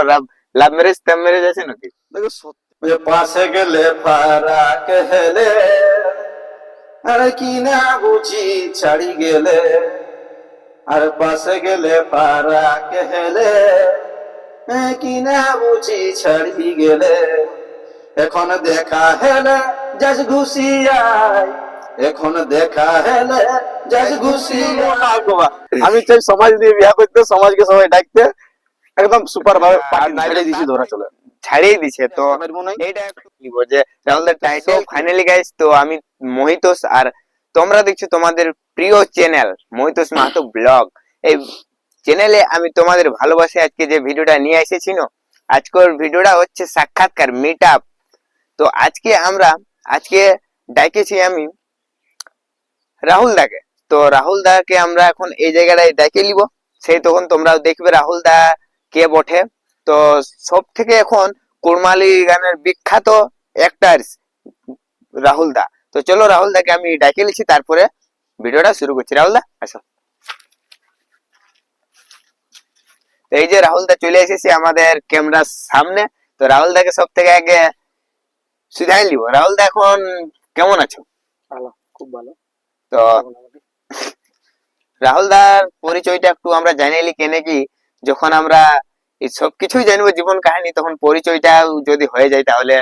কোনো love marriage টাভ marriage আছে নাকি? দেখো সত্যি। পাশে গেলে ফারাক হেলে আর কি না বুঝি ছাড়ি গেলে। আর পাশে গেলে ফারাক হেলে কি না বুঝি ছাড়ি গেলে। এখন দেখা হেলে যাস ঘুষিয়ায়। এখন দেখা হেলে যাস ঘুষিয়ায়। আমি চাই সমাজ নিয়ে বিয়া করতে সমাজকে সবাই ডাকতে। একদম সুপার ভাবে পার্টি ছেড়ে দিছি ধরা চলে। ছাড়িয়ে দিছে তো। হয় এইটা বলব যে রাহুল টাইটেল ফাইনালি গাইস তো আমি মহিতোষ আর তোমরা দেখছ তোমাদের প্রিয় চ্যানেল মহিতোষ মাহাতো ব্লগ এই চ্যানেলে আমি তোমাদের ভালোবাসে আজকে যে ভিডিওটা নিয়ে এসেছি না আজকের ভিডিওটা হচ্ছে সাক্ষাৎকার মিট আপ তো আজকে আমরা আজকে ডাকেছি আমি রাহুল দাকে। তো রাহুল দাকে আমরা এখন এই জায়গাটায় ডেকে নিব সেই তখন তোমরা দেখবে রাহুল দা কে বটে? তো সব থেকে এখন কুরমালি গানের বিখ্যাত অ্যাক্টার রাহুল দা। তো চলো রাহুল দাকে আমি ডাকে নিচ্ছি তারপরে ভিডিওটা শুরু করছি। রাহুল দা আসো। তো এই যে রাহুল দা চলে এসেছে আমাদের ক্যামেরার সামনে তো রাহুল দাকে সব থেকে আগে সুধাই নিব। রাহুল দা এখন কেমন আছো? ভালো খুব ভালো। তো রাহুল দার পরিচয়টা একটু আমরা জানাইলি কেনে কি যখন আমরা এই সব কিছুই জানব জীবন কাহিনী তখন পরিচয়টা যদি হয়ে যায় তাহলে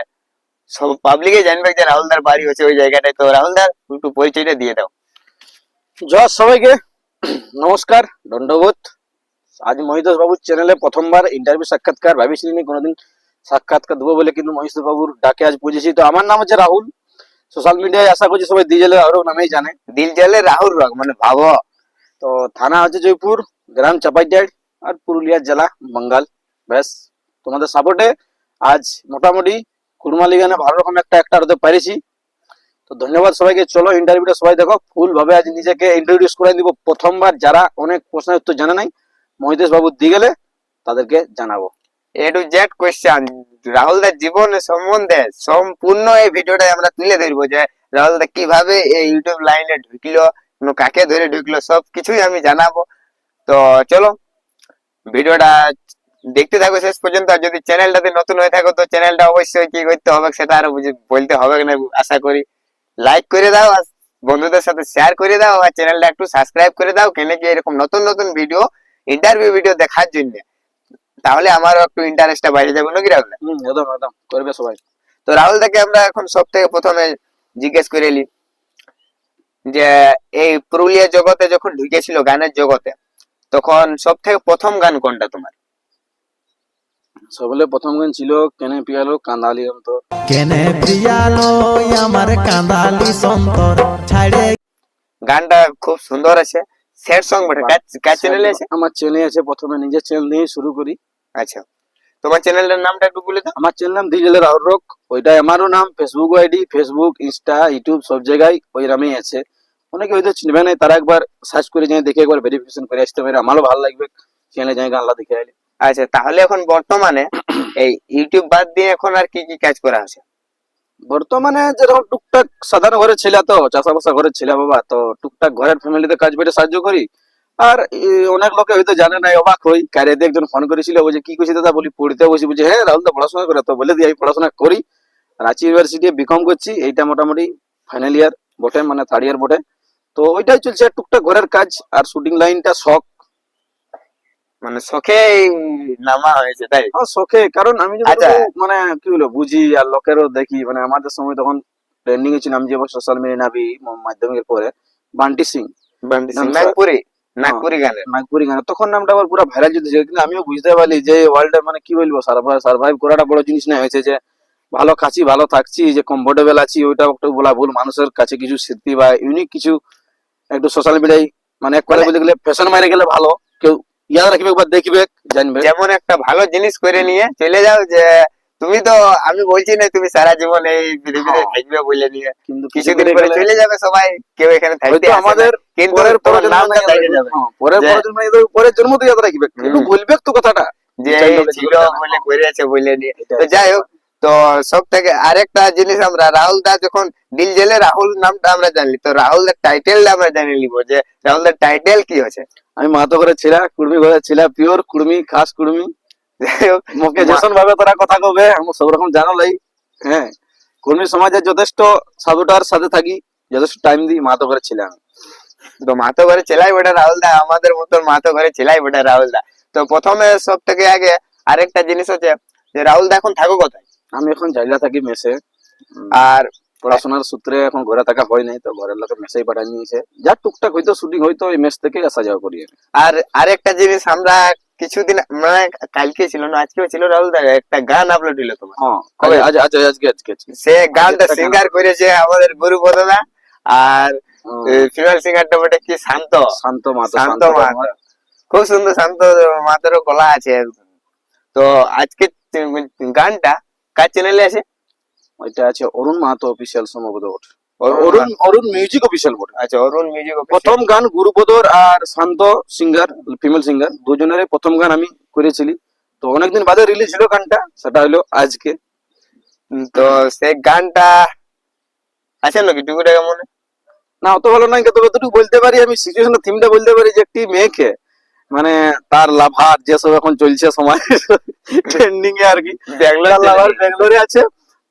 সব পাবলিকে জানবে যে রাহুল দার বাড়ি হচ্ছে ওই জায়গাটায়। তো রাহুল দার একটু পরিচয়টা দিয়ে দাও। জয় সবাইকে। নমস্কার দণ্ডবোধ। আজ মহিতোষ বাবুর চ্যানেলে প্রথমবার ইন্টারভিউ সাক্ষাৎকার। ভাবিছিলেন কোনোদিন সাক্ষাৎকার দেবো বলে কিন্তু মহিতোষ বাবুর ডাকে আজ পৌঁছেছি। তো আমার নাম হচ্ছে রাহুল। সোশ্যাল মিডিয়ায় আশা করছি সবাই দিজেলে আরও নামেই জানে। দিল জলে রাহুল রক মানে ভাবো। তো থানা হচ্ছে জয়পুর গ্রাম চাপাইডাড় আর পুরুলিয়া জেলা, বাঙ্গাল। ব্যাস, তোমাদের সাপোর্টে আজ মোটামুটি কুড়মালি গানে ভালো রকম একটা একটা হতে পেরেছি। তো ধন্যবাদ সবাইকে। চলো ইন্টারভিউটা সবাই দেখো। ফুল ভাবে আজ নিজেকে ইন্ট্রোডিউস করে দিব। প্রথমবার যারা অনেক প্রশ্নের উত্তর জানে নাই মহিতেশ বাবু দিয়ে গেলে তাদেরকে জানাব। A to Z question Rahul দার জীবন সম্বন্ধে সম্পূর্ণ এই ভিডিওটা আমরা তুলে ধরবো যে রাহুল দা কীভাবে এই ইউটিউব লাইনে ঢুকলো কাকে ধরে ঢুকলো সব কিছুই আমি জানাব। তো চলো ভিডিওটা দেখতে থাকো শেষ পর্যন্ত আর যদি চ্যানেলটাতে নতুন হয়ে থাকো তো চ্যানেলটা অবশ্যই কি করতে হবে সেটা আরও বলতে হবে না আশা করি। লাইক করে দাও আর বন্ধুদের সাথে শেয়ার করে দাও আর চ্যানেলটা একটু সাবস্ক্রাইব করে দাও কেন কি এরকম নতুন নতুন ভিডিও ইন্টারভিউ ভিডিও দেখার জন্য। তাহলে আমারও একটু ইন্টারেস্টটা বাইরে যাবে নাকি রাহুল? একদম একদম। করবে সবাই। তো রাহুল দাকে আমরা এখন সব থেকে প্রথমে জিজ্ঞেস করে এলি যে এই পুরুলিয়া জগতে যখন ঢুকেছিল গানের জগতে তখন সব থেকে প্রথম গান কোনটা তোমার? সবলে প্রথম গান ছিল কেনে পিয়ালো কান্দালি অন্তর। কেনে প্রিয়ালো আমার কাঁদালি সন্তর। ছাড়ে গানটা খুব সুন্দর আছে। স্যাড সং বটে। কার চ্যানেলে আছে? আমার চ্যানেল আছে। প্রথমে নিজের চ্যানেল দিয়ে শুরু করি। আচ্ছা। তোমার চ্যানেলটার নামটা একটু বলে দাও। আমার চ্যানেল নাম ডিজেলের রাহুল রক ওইটা আমারও নাম। Facebook ID Facebook Insta YouTube সব জায়গায় ওই নামেই আছে। অনেকে হয়তো চিনবে না তারা একবার সার্চ করে যাই দেখে একবার ভেরিফিকেশন করে আসতে পারে আমারও ভালো লাগবে চ্যানেলে যাই গানলা দেখে আইলে। আচ্ছা তাহলে এখন বর্তমানে এই ইউটিউব বাদ দিয়ে এখন আর কি কি কাজ করা আছে? বর্তমানে যেরকম টুকটাক সাধারণ ঘরের ছেলে তো চাষাবাসা ঘরের ছেলে বাবা তো টুকটাক ঘরের ফ্যামিলিতে কাজ পেটে সাহায্য করি। আর অনেক লোকে হয়তো জানে না অবাক হই কারিয়াতে একজন ফোন করেছিল বলছে কি করছি দাদা বলি পড়তে বসি বলছে হ্যাঁ রাহুল তো পড়াশোনা করে তো বলে দিই আমি পড়াশোনা করি। রাঁচি ইউনিভার্সিটি বিকম করছি এইটা মোটামুটি ফাইনাল ইয়ার বটে মানে থার্ড ইয়ার বটে। তো ওইটাই চলছে টুকটাক ঘরের কাজ আর শুটিং লাইনটা শখ। মানে শখে নামা হয়েছে তাই? আমার শখে কারণ আমি আচ্ছা। মানে কি বলব বুঝি আর লোকেরও দেখি মানে আমাদের সময় তখন ট্রেন্ডিং এ যে সোশ্যাল মিডিয়া নাবি মাধ্যমিকের পরে বান্টি সিং। বান্টি সিং, নাম- নাগপুরি নাগপুরি গানের নাগপুরি গানে। তখন নামটা আবার পুরো ভাইরাল যদি কিন্তু আমিও বুঝতে পারলি যে ওয়ার্ল্ডে মানে কি বলব সার্ভাইভ সার্ভাইভ করাটা বড় জিনিস না হয়েছে যে ভালো খাচ্ছি ভালো থাকছি যে কমফোর্টেবল আছি ওইটা একটু বলা ভুল মানুষের কাছে কিছু স্মৃতি বা ইউনিক কিছু একটু সোশ্যাল মিডিয়ায় মানে এক করে মানে- বলতে গেলে ফ্যাশন মারে গেলে ভালো। কেউ ইয়াদ রাখবে একবার দেখবে জানবে। যেমন একটা ভালো জিনিস করে নিয়ে চলে যাও যে তুমি তো আমি বলছি না তুমি সারা জীবন এই পৃথিবীতে হ্যাঁ। থাকবে বলে নিয়ে। কিন্তু কিছুদিন পরে চলে যাবে সবাই কেউ এখানে না। আমাদের কিন্তু পরের পরের নামটা জন্মে যাবে। হ্যাঁ, পরের পরের জন্মে পরের জন্ম তো ইয়াদ রাখবে। একটু বলবে তো কথাটা। যে ছিল বলে করেছে বলে নিয়ে। তো যাই হোক তো সব থেকে আরেকটা জিনিস আমরা রাহুল দা যখন দিল জেলে রাহুল নামটা আমরা জানলি। তো রাহুল দার টাইটেল আমরা জানি নিব যে রাহুল দার টাইটেল কি হচ্ছে আমি মাতো ঘরের ছেলা কুড়মি ঘরের ছেলা পিওর কুড়মি খাস কুড়মি মুখে যেসন ভাবে তোরা কথা কবে আমি সব রকম জানো লাই। হ্যাঁ কর্মী সমাজে যথেষ্ট সাধুটার সাথে থাকি যথেষ্ট টাইম দিই মা তো করে ছিলাম তো মাতো ঘরে চেলাই বেটা রাহুল দা আমাদের মতন মাতো ঘরে চেলাই বেটা রাহুল দা তো প্রথমে সব থেকে আগে আরেকটা জিনিস হচ্ছে যে রাহুল দা এখন থাকো কোথায়? আমি এখন জায়গা থাকি মেসে। আর পড়াশোনার সূত্রে এখন ঘরে থাকা হয় নাই তো ঘরের লোকে মেসেই পাঠাই নিয়েছে। যা টুকটাক হয়তো শুটিং হয়তো ওই মেস থেকে আসা যাওয়া করি আর আরেকটা জিনিস আমরা কিছুদিন মানে কালকে ছিল না আজকেও ছিল রাহুল দা একটা গান আপলোড হলো তোমার। হ্যাঁ কবে? আজ আজ আজকে আজকে সে গানটা সিঙ্গার করেছে আমাদের গুরুপদ দা আর ফিমেল সিঙ্গারটা বটে কি? শান্ত। শান্ত মাতো শান্ত। মাতো। খুব সুন্দর শান্ত মাতারও গলা আছে। তো আজকে গানটা কার চ্যানেলে আছে? ওইটা আছে অরুণ মাহাতো অফিসিয়াল সম্ভবত ওটা। Arun Arun music official board আচ্ছা অরুণ মিউজিক প্রথম গান গুরুপদর আর শান্ত সিঙ্গার ফিমেল সিঙ্গার দুজনের প্রথম গান আমি করেছিলি। তো অনেকদিন বাদে রিলিজ হলো গানটা সেটা হলো আজকে। তো সেই গানটা আছে নাকি? টুকুটা মনে? না অত ভালো নাই তবে দুটুকু বলতে পারি আমি সিচুয়েশন থিমটা বলতে পারি যে একটি মেয়েকে মানে তার লাভার যেসব এখন চলছে সময় ট্রেন্ডিং এ আর কি। ব্যাঙ্গালোর লাভার ব্যাঙ্গালোরে আছে।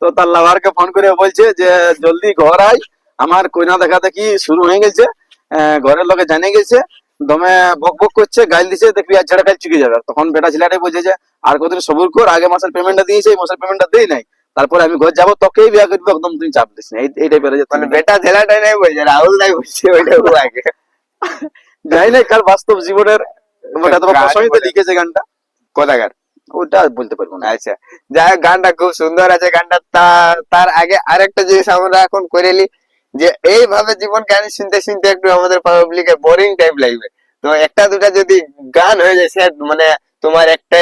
তো তার লাভারকে ফোন করে বলছে যে জলদি ঘর আয়। আমার কইনা দেখা দেখি শুরু হয়ে গেছে। ঘরের লোকে জানিয়ে গেছে। দমে বক বক করছে গাইল দিছে দেখবি আজ ছেড়ে কাল চুকে যাবে। তখন বেটা ছেলেটাই বলছে যে আর কতদিন সবুর কর আগে মাসের পেমেন্টটা দিয়েছে এই মাসের পেমেন্টটা দেই নাই। তারপরে আমি ঘর যাব তোকেই বিয়া করব একদম তুমি চাপ দিস না। এই টাইপের মানে বেটা ছেলেটাই নাই বলছে রাহুল নাই বলছে ওইটা আগে। যাই না কাল বাস্তব জীবনের ওটা তোমার গান লিখেছে গানটা? কোথাকার? ওটা বলতে পারব না। আচ্ছা যাই গানটা খুব সুন্দর আছে গানটা তার আগে আরেকটা জিনিস আমরা এখন করে নি যে এইভাবে জীবন গান শুনতে শুনতে একটু আমাদের পাবলিকে বোরিং টাইপ লাগবে। তো একটা দুটা যদি গান হয়ে যায় সে মানে তোমার একটা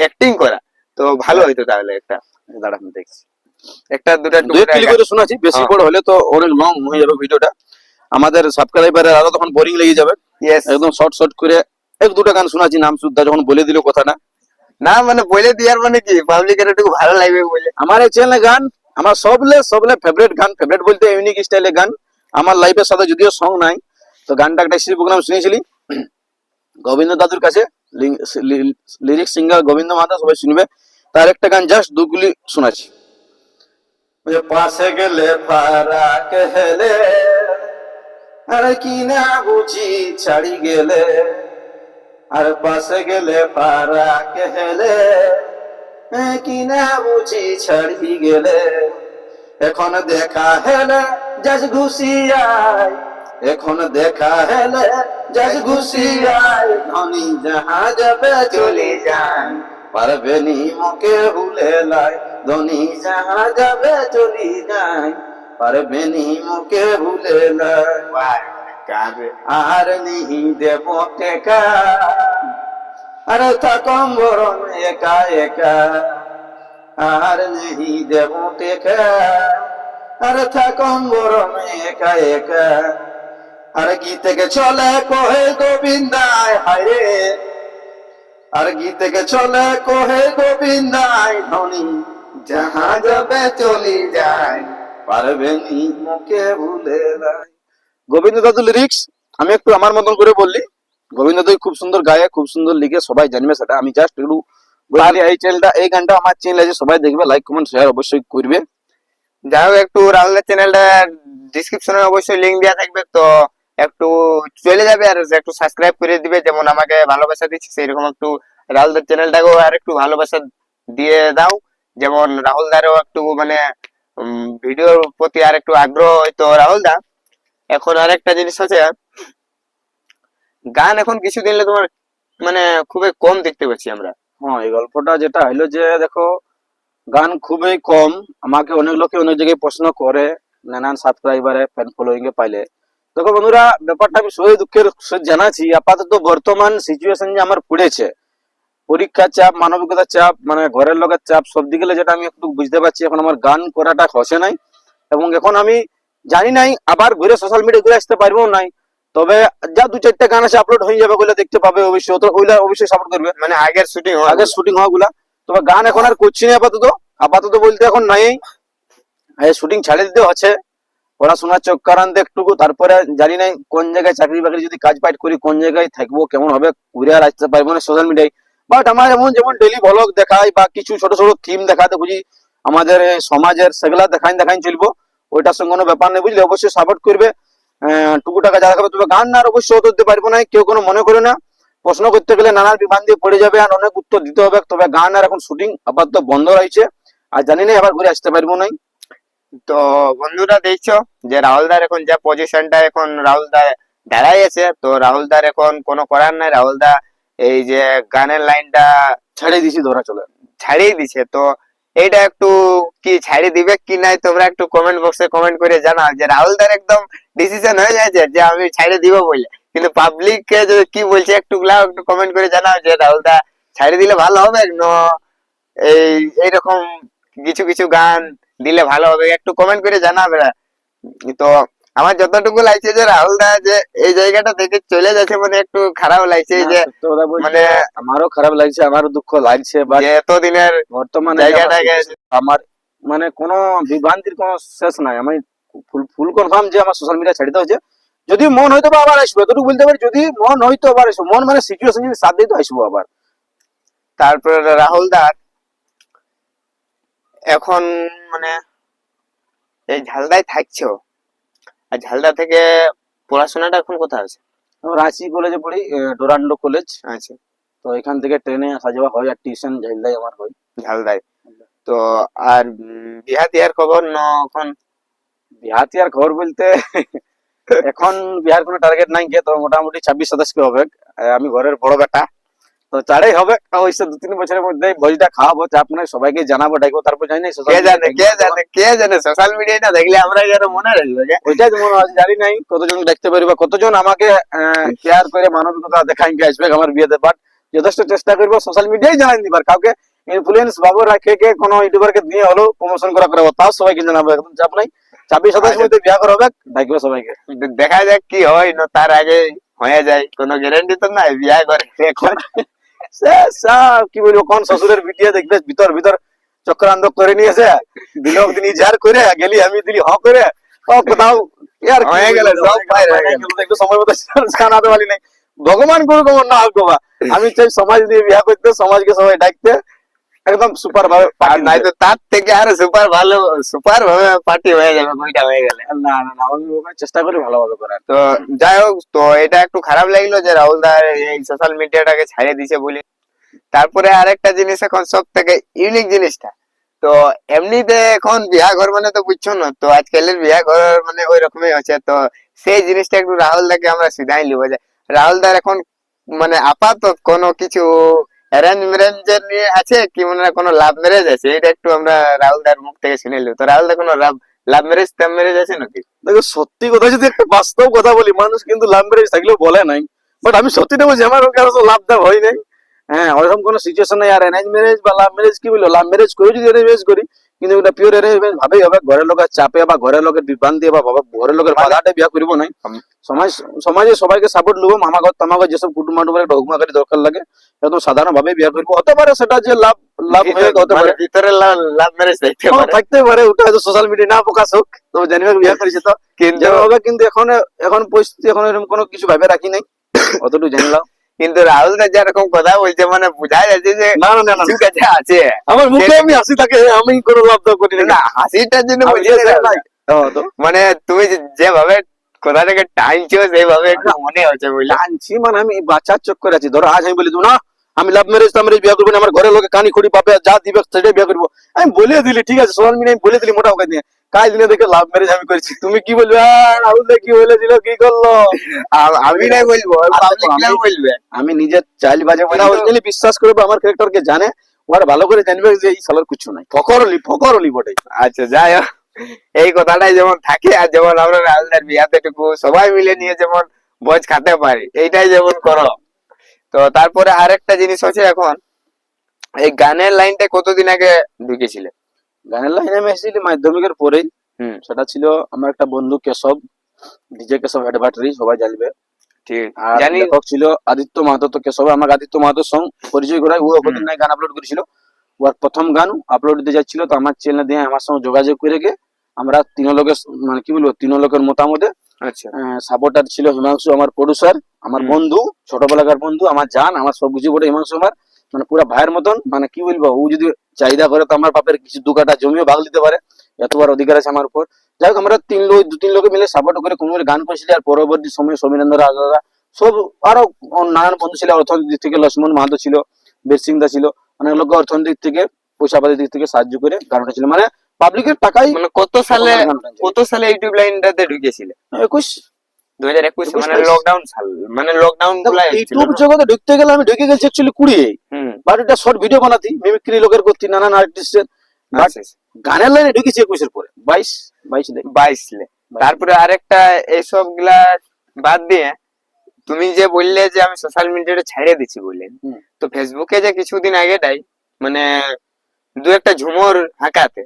অ্যাক্টিং করা তো ভালো হইতো তাহলে একটা। দাঁড়া আমি দেখছি। একটা দুটা দুই টুকরা ক্লিক করে শোনাচ্ছি বেশি হ্যাঁ। বড় হলে তো অনেক লং হয়ে যাবে ভিডিওটা। আমাদের সাবস্ক্রাইবারের আরও তখন বোরিং লেগে যাবে। একদম শর্ট শর্ট করে এক দুটো গান শোনাচ্ছি নাম সুদ্ধা যখন বলে দিল কথাটা। না মানে বলে দিয়ার মানে কি? পাবলিকের একটু ভালো লাগবে বলে। আমার এই চ্যানেলে গান আমার সবলে সবলে ফেভারিট গান ফেভারিট বলতে ইউনিক স্টাইলের গান। আমার লাইফের সাথে যদিও সং নাই তো গানটা একটা শিল্প প্রোগ্রাম শুনেছিলি? গোবিন্দ দাদুর কাছে লিরিক সিঙ্গার গোবিন্দ মাতা সবাই শুনবে। তার একটা গান জাস্ট দুগুলি শোনাচ্ছি। পাশে গেলে ফারাক হেলে আর কি না বুঝি ছাড়ি গেলে। আর পাশে গেলে ফারাক হেলে কি না বুঝি ছাড়ি গেলে? এখন দেখা হেলে, যাস ঘুষিয়ায়। এখন দেখা হেলে, যাস ঘুষিয়ায়। ধনী যাহা যাবে চলে যায়, পারবে নি মুখে হুলে লাই। ধনী যাহা যাবে চলি যায়, পারবে নি মুখে হুলে লাই। আর নিহি দেব আর থাকম বরং একা একা। আর দেব আর থাকম বরং একা একা। আর গীতকে চলে কহে গোবিন্দায় হায়রে আর গীতকে চলে কহে গোবিন্দায়, ধনী যাহা যাবে চলি যায়, পারবে নি মুখে ভুলে যায়। গোবিন্দ দাদু লিরিক্স আমি একটু আমার মতন করে বললি। গোবিন্দ দাদু খুব সুন্দর গায়ে, খুব সুন্দর লিখে সবাই জানবে সেটা। আমি জাস্ট একটু বলি এই চ্যানেলটা এই গানটা আমার চ্যানেল আছে, সবাই দেখবে লাইক কমেন্ট শেয়ার অবশ্যই করবে। যাই হোক, একটু রাহুলের চ্যানেলটা ডিসক্রিপশনে অবশ্যই লিংক দেওয়া থাকবে, তো একটু চলে যাবে আর একটু সাবস্ক্রাইব করে দিবে, যেমন আমাকে ভালোবাসা দিচ্ছে, সেইরকম একটু রাহুলদার চ্যানেলটাকেও আর একটু ভালোবাসা দিয়ে দাও। যেমন রাহুল দারও একটু মানে ভিডিওর প্রতি আর একটু আগ্রহ হয়তো রাহুল দা এখন আর একটা জিনিস আছে, গান এখন কিছুদিন হলে তোমার মানে খুবই কম দেখতে পাচ্ছি আমরা। হ্যাঁ এই গল্পটা যেটা হইল যে, দেখো, গান খুবই কম। আমাকে অনেক লোকে অনেক জায়গায় প্রশ্ন করে, নানান সাবস্ক্রাইবারে ফ্যান ফলোয়িং এ পাইলে। দেখো বন্ধুরা, ব্যাপারটা আমি সহি দুঃখের জানাচ্ছি, আপাতত বর্তমান সিচুয়েশন যে আমার পড়েছে, পরীক্ষার চাপ, মানবিকতার চাপ মানে ঘরের লোকের চাপ, সব দিকে যেটা আমি একটু বুঝতে পারছি, এখন আমার গান করাটা হসে নাই। এবং এখন আমি জানি নাই আবার ঘুরে সোশ্যাল মিডিয়া ঘুরে আসতে পারব নাই। তবে যা দু চারটা গান আছে আপলোড হয়ে যাবে ওগুলো দেখতে পাবে অবশ্যই। তো ওইগুলা অবশ্যই সাপোর্ট করবে। মানে আগের শুটিং আগের শুটিং হওয়া গুলা তবে গান এখন আর করছি না আপাতত। আপাতত বলতে এখন নাই। শুটিং ছাড়ে দিতে হচ্ছে। পড়াশোনার চোখ কারান্তে একটুকু। তারপরে জানি নাই কোন জায়গায় চাকরি বাকরি যদি কাজ পাইট করি কোন জায়গায় থাকব কেমন হবে ঘুরে আর আসতে পারব না সোশ্যাল মিডিয়ায় বাট আমার এমন যেমন ডেলি ভ্লগ দেখাই বা কিছু ছোট ছোট থিম দেখাতে বুঝি আমাদের সমাজের সেগুলা দেখাই দেখাই চলবো। ওইটার সঙ্গে কোনো ব্যাপার নেই বুঝলি? অবশ্যই সাপোর্ট করবে। টুকু টাকা যা দেখাবে তবে গান আর অবশ্যই উত্তর দিতে পারব না। কেউ কোনো মনে করে না। প্রশ্ন করতে গেলে নানান বিমান দিয়ে পড়ে যাবে আর অনেক উত্তর দিতে হবে। তবে গান আর এখন শুটিং আপাতত বন্ধ রয়েছে। আর জানি না এবার ঘুরে আসতে পারব না তো বন্ধুরা দেখছ যে রাহুল দার এখন যা পজিশনটা এখন রাহুল দা দাঁড়াই আছে তো রাহুল দার এখন কোনো করার নাই। রাহুল দা এই যে গানের লাইনটা ছেড়ে দিছি ধরা চলে। ছাড়িয়ে দিছে তো এইটা একটু কি ছাড়ি দিবে কি নাই তোমরা একটু কমেন্ট বক্সে কমেন্ট করে জানাও যে রাহুল দার একদম ডিসিশন হয়ে যাচ্ছে যে আমি ছাড়িয়ে দিব বলে। কিন্তু পাবলিক কে যদি কি বলছে একটু গুলাও একটু কমেন্ট করে জানাও যে রাহুল দা ছাড়িয়ে দিলে ভালো হবে, ন এই, এইরকম কিছু কিছু গান দিলে ভালো হবে। একটু কমেন্ট করে জানাবে। তো আমার যতটুকু লাগছে যে রাহুল দা যে এই জায়গাটা থেকে চলে যাচ্ছে মানে একটু খারাপ লাগছে যে মানে আমারও খারাপ লাগছে আমারও দুঃখ লাগছে বা এতদিনের বর্তমানে জায়গাটাকে আমার- মানে কোনো বিভ্রান্তির কোনো শেষ নাই। আমি ফুল ফুল কনফার্ম যে আমার সোশ্যাল মিডিয়া ছেড়ে হচ্ছে যদি মন হয়তো বা আবার আসব এতটুকু বলতে পারি যদি মন হয়তো আবার আসব মন মানে সিচুয়েশন যদি সাথ দিই তো আসব আবার। তারপর রাহুল দার এখন মানে এই ঝালদায় থাকছো? আর ঝালদা থেকে পড়াশোনাটা এখন কোথায় আছে? রাঁচি কলেজে পড়ি ডোরান্ডো কলেজ আছে তো এখান থেকে ট্রেনে আসা যাওয়া হয় আর টিউশন ঝাইলদাই আমার হয়। ঝালদায়। তো আর উম, বিহা তিয়ার খবর ন এখন? বিহাতি আর খবর বলতে এখন বিহার কোনো টার্গেট নাই গে তো মোটামুটি ছাব্বিশ কে হবে। আমি ঘরের বড় বেটা। তো চারেই হবে অবশ্য দু তিন বছরের মধ্যে ভোজটা খাওয়াবো চাপ নাই সবাইকে জানাব ডাকবো তারপর জানি না কে জানে কে জানে কে জানে সোশ্যাল মিডিয়ায় না দেখলে আমরা যেন মনে রাখব ওইটাই মনে হয় জানি নাই কতজন দেখতে পারবে কতজন আমাকে কেয়ার করে মানবিকতা দেখাই আসবে আমার বিয়েতে বাট যথেষ্ট চেষ্টা করব সোশ্যাল মিডিয়ায় জানাই দিবার কাউকে ইনফ্লুয়েন্স বাবু রাখে কে কোনো ইউটিউবারকে দিয়ে হলো প্রমোশন করা করাবো তাও সবাইকে জানাব একদম চাপ নাই। ছাব্বিশ সাতাশ মধ্যে বিয়া করা হবে ডাকবে সবাইকে দেখা যাক কি হয় না তার আগে হয়ে যায় কোনো গ্যারান্টি তো নাই বিয়া করে। এখন কি বলব কোন শ্বশুরের ভিডিও দেখবে ভিতর ভিতর চক্রান্ত করে নিয়েছে দিনক দিন ইজার করে গেলি আমি দিলি হ করে কোথাও ইয়ার হয়ে গেলে, একটু সময় মতো পারি নাই। ভগবান করুক না হোক আমি চাই সমাজ দিয়ে বিয়া করতে সমাজকে সবাই ডাকতে একদম সুপার ভাবে আর নাই তো তার থেকে আরও সুপার ভালো সুপার ভাবে পার্টি হয়ে যাবে বইটা হয়ে গেলে। না না না আমি ওখানে চেষ্টা করি ভালোভাবে করার। তো যাই হোক তো এটা একটু খারাপ লাগল যে রাহুল দা এই সোশ্যাল মিডিয়াটাকে ছাড়িয়ে দিছে বলে। তারপরে আরেকটা জিনিস এখন সব থেকে ইউনিক জিনিসটা। তো এমনিতে এখন বিয়া ঘর মানে তো বুঝছ না তো আজকালের বিয়া ঘর মানে ওই রকমই আছে। তো সেই জিনিসটা একটু রাহুল দাকে আমরা সিধাই লিব যে রাহুল দার এখন মানে আপাতত কোনো কিছু অ্যারেঞ্জ ম্যারেঞ্জের নিয়ে আছে, কি মানে কোনো লাভ ম্যারেজ আছে? এটা একটু আমরা রাহুল দার মুখ থেকে শুনে নিলাম তো রাহুল দা কোনো লাভ লাভ ম্যারেজ তেম ম্যারেজ আছে নাকি? দেখো, সত্যি কথা, যদি একটা বাস্তব কথা বলি, মানুষ কিন্তু লাভ ম্যারেজ থাকলেও বলে নাই। বাট আমি সত্যিটা বলছি, আমার কারও তো লাভ দেব হয় নাই হ্যাঁ ওরকম কোনো সিচুয়েশন নেই। আর অ্যারেঞ্জ ম্যারেজ বা লাভ ম্যারেজ কি বলব লাভ ম্যারেজ করে যদি অ্যারেঞ্জ ম্যারেজ করি কিন্তু এটা পিওর অ্যারেঞ্জ ম্যারেজ ভাবেই হবে ঘরের লোকের চাপে বা ঘরের লোকের বিভ্রান্তি বা বাবা ঘরের লোকের বাধাতে বিয়া করব নাই। সমাজ সমাজে সবাইকে সাপোর্ট নেব মামা ঘর তামা ঘর যেসব কুটুম মাটুমের একটা হুকুমাকারী দরকার লাগে একদম সাধারণ ভাবে বিয়া করব। হতে পারে সেটা যে লাভ লাভ হয়ে হতে পারে। মানে ভিতরে লাভ ম্যারেজ থাকতে পারে ওটা হয়তো সোশ্যাল মিডিয়া না প্রকাশ হোক। তবে জানিবে বিয়া করেছে তো। কিন্তু হবে কিন্তু এখন এখন পরিস্থিতি এখন এরকম কোনো কিছু ভাবে রাখি নাই। অতটুকু জানলাম কিন্তু রাহুল দা যেরকম কথা বলছে মানে বোঝা যাচ্ছে যে না না না ঠিক আছে আছে। আমার মুখে আমি হাসি থাকে আমি কোনো লাভ তো করি না। হাসিটার জন্য মানে তুমি যেভাবে কথাটাকে টানছো সেইভাবে একটু মনে হচ্ছে বুঝলে? টানছি মানে আমি বাচ্চার চক্করে আছি। ধরো আজ আমি বলি না আমি লাভ ম্যারেজ টাভ ম্যারেজ বিয়ে করব আমার ঘরের লোকে কানি খুঁড়ি পাবে যা দিবে সেটাই বিয়ে করব। আমি বলে দিলি ঠিক আছে সোশ্যাল মিডিয়া আমি বলে দিলি মোটা ওকে দিয়ে কাল দিনে দেখে লাভ ম্যারেজ আমি করেছি। তুমি কি বলবে? রাহুল কি বলে দিল কি করল? আমি নাই বলব আচ্ছা, আমি- বলবে? আমি নিজের চাইল্ড বাজে বলে বিশ্বাস করব আমার ক্যারেক্টারকে জানে ওরা ভালো করে জানবে যে এই সালার কিছু নাই। ফকরলি ফকরলি বটে আচ্ছা যাই হোক। এই কথাটাই যেমন থাকে আর যেমন আমরা রাহুলদার বিয়াতে টুকু সবাই মিলে নিয়ে যেমন ভোজ খেতে পারি এইটাই যেমন করো। তো তারপরে আরেকটা জিনিস হচ্ছে এখন এই গানের লাইনটা কতদিন আগে ঢুকেছিলে? গানের লাইনে আমি এসেছিলি মাধ্যমিকের পরেই। সেটা ছিল আমার একটা বন্ধু কেশব ডিজে কেশব ব্যাটারি সবাই জানবে। জানি লেখক ছিল আদিত্য মাহাতো। তো কেশব আমাকে আদিত্য মাহাতোর সঙ্গে পরিচয় করায় ও কদিন গান আপলোড করেছিল। ওর প্রথম গান আপলোড দিতে যাচ্ছিল তো আমার চ্যানেল দিয়ে আমার সঙ্গে যোগাযোগ করে আমরা তিন লোকের মানে কি বলব তিন লোকের মতামতে আচ্ছা। সাপোর্টার ছিল হিমাংশু আমার প্রডিউসার আমার বন্ধু ছোটবেলাকার বন্ধু আমার জান আমার সবকিছু বটে হিমাংশু আমার মানে পুরা ভাইয়ের মতন মানে কি বলব ও যদি চাহিদা করে তো আমার বাপের কিছু দু কাটা জমিও ভাগ দিতে পারে এতবার অধিকার আছে আমার উপর। যাই হোক আমরা তিন লোক দু তিন লোকে মিলে সাপোর্ট করে কোনো গান করছিলি আর পরবর্তী সময়ে সমীরেন্দ্র আজাদা সব আরও নানান বন্ধু ছিল অর্থনৈতিক দিক থেকে লক্ষ্মণ মাহাতো ছিল বীর সিং দা ছিল অনেক লোক অর্থনৈতিক থেকে পয়সা পাতির দিক থেকে সাহায্য করে গান ছিল। মানে পাবলিকের টাকাই মানে কত সালে কত সালে ইউটিউব লাইনটাতে ঢুকেছিলে? একুশ। দু হাজার একুশ একুশ মানে বাইশ। লকডাউন সাল মানে লকডাউন ইউটিউব জগতে ঢুকতে গেলে আমি ঢুকে গেছি অ্যাকচুয়ালি কুড়িয়ে হুম। বাট এটা শর্ট ভিডিও বানাতি মিমিক্রি লোকের করতি নানান আর্টিস্টের আচ্ছা, আচ্ছা। গানের লাইনে ঢুকেছি একুশের পরে বাইশ বাইশ লে। বাইশ সালে তারপরে আরেকটা এইসবগুলা বাদ দিয়ে তুমি যে বললে যে আমি সোশ্যাল মিডিয়াটা ছাড়িয়ে দিচ্ছি বলে তো ফেসবুকে যে কিছুদিন আগে তাই মানে দু একটা ঝুমর হাঁকাতে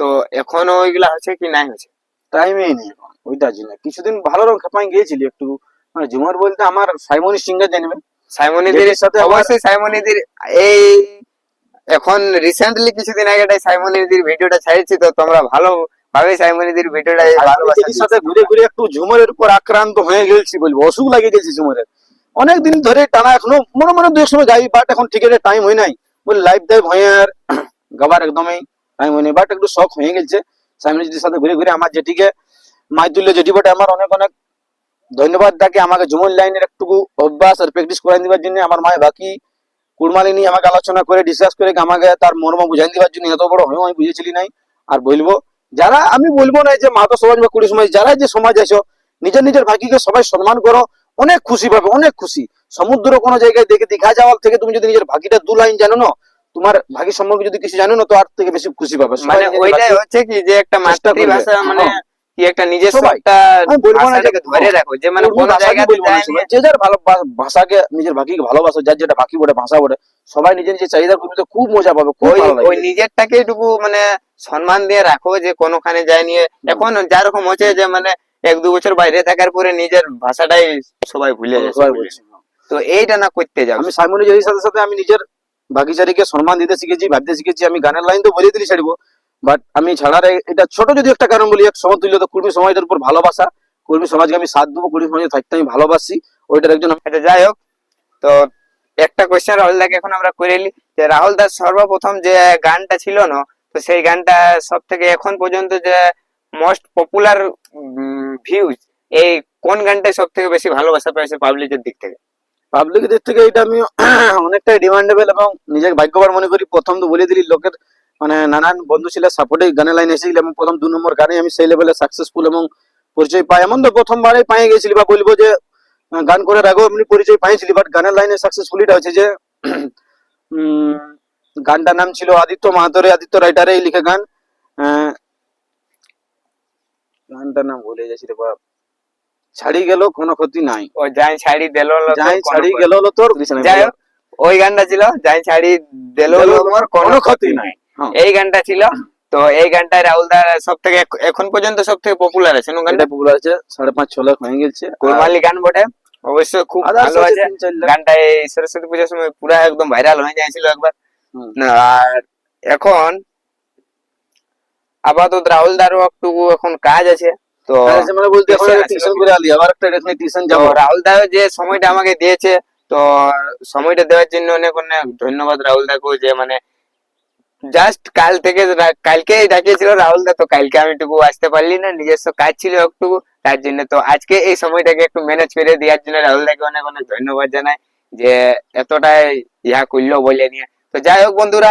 তো এখনও ওইগুলা হচ্ছে কি নাই হচ্ছে টাইমই নেই এখন, ওইটা জন্য কিছুদিন ভালো রকম খেপাই গিয়েছিলি একটু মানে ঝুমার বলতে আমার সাইমনি সিঙ্গার জানবে? সাইমনিদের সাথে অবশ্যই সাইমনিদের এই এখন রিসেন্টলি কিছুদিন আগে তাই সাইমনিদের ভিডিওটা ছাড়ছি তো তোমরা ভালো ভাবে সাইমনিদের ভিডিওটা ভালোবাসা সাথে ঘুরে ঘুরে একটু ঝুমরের উপর আক্রান্ত হয়ে গেছি বলব অসুখ লাগিয়ে গেছে ঝুমরের। অনেক দিন ধরে টানা এখনও মনে মনে দু এক সময় গাই বাট এখন টিকেটের টাইম হয় নাই। বলে লাইভ টাইভ হয়ে আর গাবার একদমই টাইম হয়নি বাট একটু শখ হয়ে গেছে। সাইমনিজির সাথে ঘুরে ঘুরে আমার যেটিকে মাইতুল্য যেটি বটে, আমার অনেক অনেক ধন্যবাদ তাকে আমাকে ঝুমর লাইনের একটু অভ্যাস আর প্র্যাকটিস করাই দেওয়ার জন্য, আমার মায় বাকি কুড়মালি আমাকে আলোচনা করে ডিসকাস করে, আমাকে তার মর্ম বুঝাই দেওয়ার জন্য এত বড় হয়েও আমি বুঝেছিলি নাই। আর বলব, যারা, আমি বলব না যে মাতো সমাজ বা কুড়ি সমাজ যারা যে সমাজ আছো, নিজের নিজের ভাগ্যকে সবাই সম্মান করো, অনেক খুশি পাবে, অনেক খুশি। সমুদ্র কোনো জায়গায় দেখে দীঘা যাওয়ার থেকে তুমি যদি নিজের ভাগিটা দু লাইন জানো না তোমার ভাগি সম্পর্কে যদি কিছু জানো না তো আর থেকে বেশি খুশি পাবে। মানে ওইটাই হচ্ছে কি যে একটা মাতৃভাষা মানে হ্যাঁ। কি একটা নিজস্ব একটা ধরে রাখো যে মানে কোনো জায়গাতে যে যার ভালো ভাষাকে নিজের ভাগিকে ভালোবাসো যার যেটা বাকি বটে ভাষা বটে সবাই নিজের নিজের চাহিদা করবে খুব মজা পাবে ওই ওই নিজেরটাকে একটু মানে সম্মান দিয়ে রাখো যে কোনোখানে যায় নিয়ে। এখন যা রকম হচ্ছে যে মানে এক দু বছর বাইরে থাকার পরে নিজের ভাষাটাই সবাই ভুলে যায় সবাই বলছে। তো এইটা না করতে যাও। আমি সাইমনি জেরির সাথে সাথে আমি নিজের ভাগিচারিকে সম্মান দিতে শিখেছি, ভাবতে শিখেছি, আমি গানের লাইন তো বলে দিলি ছাড়বো। বাট আমি ছাড়ার এটা ছোট যদি একটা কারণ বলি, এক সমতুল্য তো কর্মী সমাজের উপর ভালোবাসা। কর্মী সমাজকে আমি সাথ দেবো, কর্মী সমাজে থাকতে আমি ভালোবাসি। ওইটার একজন এটা যাই হোক, তো একটা কোয়েশ্চেন রাহুল দাকে এখন আমরা করে নিই যে রাহুল দাস সর্বপ্রথম যে গানটা ছিল না, তো সেই গানটা সব থেকে এখন পর্যন্ত যে মোস্ট পপুলার ভিউজ এই কোন গানটাই সব থেকে বেশি ভালোবাসা পেয়েছে পাবলিকের দিক থেকে? পাবলিক দিক থেকে এটা আমি অনেকটাই ডিমান্ডেবল এবং নিজেকে ভাগ্যবান মনে করি। প্রথম তো বলে দিলি, লোকের মানে নানান বন্ধু ছিল সাপোর্টে গানের লাইনে এসেছিল এবং প্রথম দু নম্বর গানে আমি সেই লেভেলে সাকসেসফুল এবং পরিচয় পাই। এমন তো প্রথমবারই পাই গেছিলি বা বলব যে গান করার আগেও এমনি পরিচয় পাইছিলি বাট গানের লাইনে সাকসেসফুলিটা হচ্ছে যে গানটার নাম ছিল আদিত্য মাহাতরে, আদিত্য রাইটারে লিখে গান। গানটার নাম ভুলে যাচ্ছি রে বাপ। ছাড়ি গেল কোনো ক্ষতি নাই। ও যাই ছাড়ি দিল যাই ছাড়ি গেল তোর যাই ওই গানটা ছিল যাই ছাড়ি দিল দিলো মোর কোনো ক্ষতি নাই। হ্যাঁ। এই গানটা ছিল তো এই গানটা রাহুল দা সব থেকে এখন পর্যন্ত সব থেকে পপুলার আছে গানটা। পপুলার আছে সাড়ে পাঁচ ছ লাখ হয়ে গেছে। কুরবালি গান বটে অবশ্যই খুব ভালো আছে। গানটা এই সরস্বতী পূজার সময় পুরা একদম ভাইরাল হয়ে যাচ্ছিল একবার। আর এখন আপাতত রাহুল দারও একটু এখন কাজ আছে। তো মানে বলতে এখন টিউশন করে আলি আবার একটা এখানে টিউশন যাব। রাহুল দা যে সময়টা আমাকে দিয়েছে তো সময়টা দেওয়ার জন্য অনেক অনেক ধন্যবাদ রাহুল দাকে যে মানে জাস্ট কাল থেকে কালকেই ডাকিয়েছিল রাহুল দা তো কালকে আমি একটু আসতে পারলি না নিজস্ব কাজ ছিল একটু তার জন্য তো আজকে এই সময়টাকে একটু ম্যানেজ করে দেওয়ার জন্য রাহুল দাকে অনেক অনেক ধন্যবাদ জানাই যে এতটাই ইহা করল বলে নিয়ে। তো যাই হোক বন্ধুরা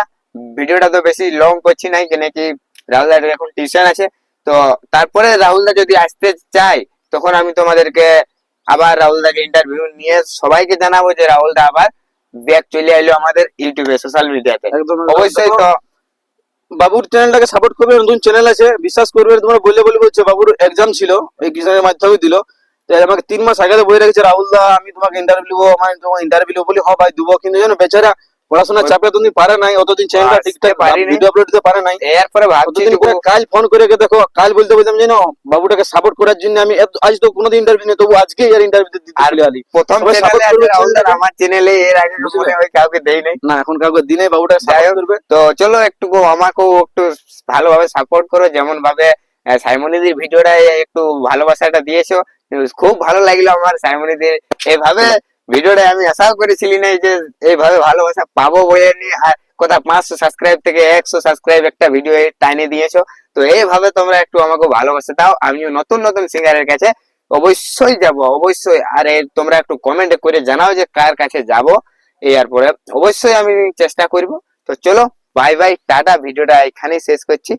ভিডিওটা তো বেশি লং করছি নাই কেন কি রাহুল দার এখন টিউশন আছে তো তারপরে রাহুল দা যদি আসতে চায় তখন আমি তোমাদেরকে আবার রাহুল দাকে ইন্টারভিউ নিয়ে সবাইকে জানাব যে রাহুল দা আবার ব্যাক চলে এলো আমাদের ইউটিউবে সোশ্যাল মিডিয়াতে অবশ্যই তো বাবুর চ্যানেলটাকে সাপোর্ট করবে নতুন চ্যানেল আছে বিশ্বাস করবে তোমরা বললে বলে বলছে বাবুর এক্সাম ছিল এই কিষানের মাধ্যমে দিল। আমাকে তিন মাস আগে তো বই রেখেছে রাহুল দা আমি তোমাকে ইন্টারভিউ দেবো আমার তোমার ইন্টারভিউ বলি হ্যাঁ ভাই দেবো। কিন্তু জানো বেচারা পড়াশোনার চাপে তুমি পারে নাই অতদিন চ্যানেলটা ঠিকঠাক পারিনি। ভিডিও আপলোড দিতে পারে নাই এরপরে ভাবছি কাল ফোন করে দেখো কাল বলতে বলতাম জানো বাবুটাকে সাপোর্ট করার জন্য আমি আজ তো কোনোদিন ইন্টারভিউ নেই তবু আজকে ইয়ার ইন্টারভিউ দিতে চলে আলি প্রথম। আমার চ্যানেলে এর আগে? মনে কাউকে দেই নাই না এখন কাউকে দিনে বাবুটাকে যাই সাপোর্ট করবে তো চলো একটু আমাকেও একটু ভালোভাবে সাপোর্ট করো যেমন ভাবে সাইমনিদির ভিডিওটা একটু ভালোবাসাটা দিয়েছ খুব ভালো লাগল আমার সাইমনিদির এইভাবে ভিডিওটা আমি আশাও করেছিলি না যে এইভাবে ভালোবাসা পাবো বলে নি আর কোথাও পাঁচশো সাবস্ক্রাইব থেকে একশো সাবস্ক্রাইব একটা ভিডিও টাইনে দিয়েছ। তো এইভাবে তোমরা একটু আমাকে ভালোবাসা দাও। আমিও নতুন নতুন সিঙ্গারের কাছে অবশ্যই যাব, অবশ্যই। আর তোমরা একটু কমেন্ট করে জানাও যে কার কাছে যাব এর পরে। অবশ্যই আমি চেষ্টা করব। তো চলো বাই বাই টাটা। ভিডিওটা এখানেই শেষ করছি।